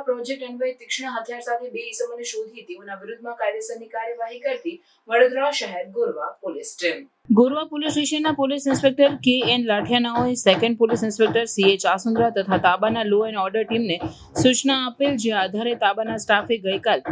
Project અન્વયે તીક્ષ્ણ હથિયાર સાથે બે ઇસમોને શોધી તેઓના વિરુદ્ધમાં કાયદેસરની કાર્યવાહી કરતી વડોદરા શહેર Gorwa police team. Gorwa police સ્ટેશનના police inspector K N લાઠિયાનાઓએ second police inspector C H Asundra તથા તાબાના લો એન્ડ ઓર્ડર ટીમને સૂચના આપેલ જે આધારે તાબાના સ્ટાફે ગઈકાલ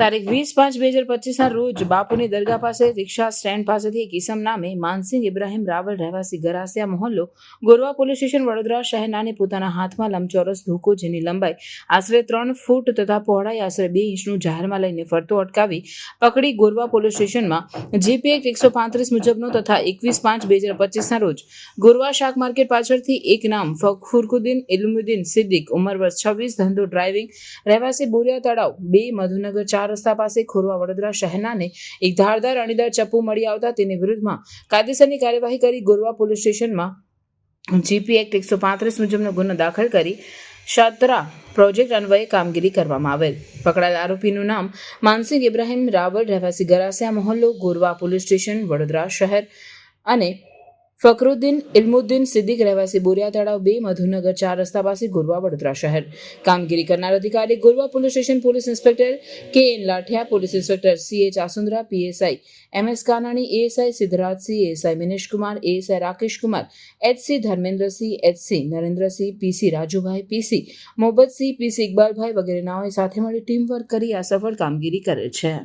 તારીખ વીસ પાંચ બે હજાર પચીસના રોજ બાપુની દરગાહ પાસે, રિક્ષા સ્ટેન્ડ પાસેથી એક ઇસમ નામે માનસિંહ ઇબ્રાહિમ રાવલ રહેવાસી ગરાસિયા મોહલ્લો, ગોરવા પોલીસ સ્ટેશન, વડોદરા શહેરનાને પોતાના હાથમાં લંબચોરસ ધોકો, જેની લંબાઈ આશરે ત્રણ ફૂટ તથા પહોળાઈ આશરે બે ઇંચનું જાહેરમાં લઈને ફરતો અટકાવી પકડી ગોરવા પોલીસ સ્ટેશનમાં. જીપી એક એકસો પાંત્રીસ મુજબનો તથા એકવીસ પાંચ બે હજાર પચીસના રોજ ગોરવા શાક માર્કેટ પાછળથી એક નામ ફખુરકુદ્દીન ઇલમુદ્દીન સિદ્દીક, ઉંમર વર્ષ છવ્વીસ, ધંધો ડ્રાઇવિંગ, રહેવાસી બોરિયા તળાવ, બે, મધુનગર ચાર રસ્તા પાસે ખોરવા વડોદરા શહેરનાને એક ધારદાર અણીદાર ચપ્પુ મળી આવતા તેની વિરુદ્ધમાં કાયદેસરની કાર્યવાહી કરી ગોરવા પોલીસ સ્ટેશનમાં જીપી એક્ટ એકસો પાંત્રીસ મુજબનો ગુનો દાખલ કરી શાત્રા પ્રોજેક્ટ અન્વયે કામગીરી કરવામાં આવેલ. પકડાયેલ આરોપીનું નામ માનસિંહ ઇબ્રાહિમ રાવલ, રહેવાસી ગરાસિયા મહોલ્લો, ગોરવા પોલીસ સ્ટેશન, વડોદરા શહેર અને ફકરુદ્દીન ઇલમુદ્દીન સિદ્દીક રહેવાસી બોરિયા તળાવ બે, મધુનગર ચાર રસ્તા પાસે ગોરવા વડોદરા શહેર. કામગીરી કરનાર અધિકારી Gorwa police station police inspector K N Lathiya, police inspector C A Chasundra PSI M S Kanani ASI Siddhrajsinh ASI Mineshkumar ASI Rakeshkumar HC Dharmendrasinh HC Narendrasinh PC Rajubhai PC Mohabbatsinh PC Iqbalbhai વગેરે નાઓએ સાથે મળી team work કરી આ સફળ કામગીરી કરે છે.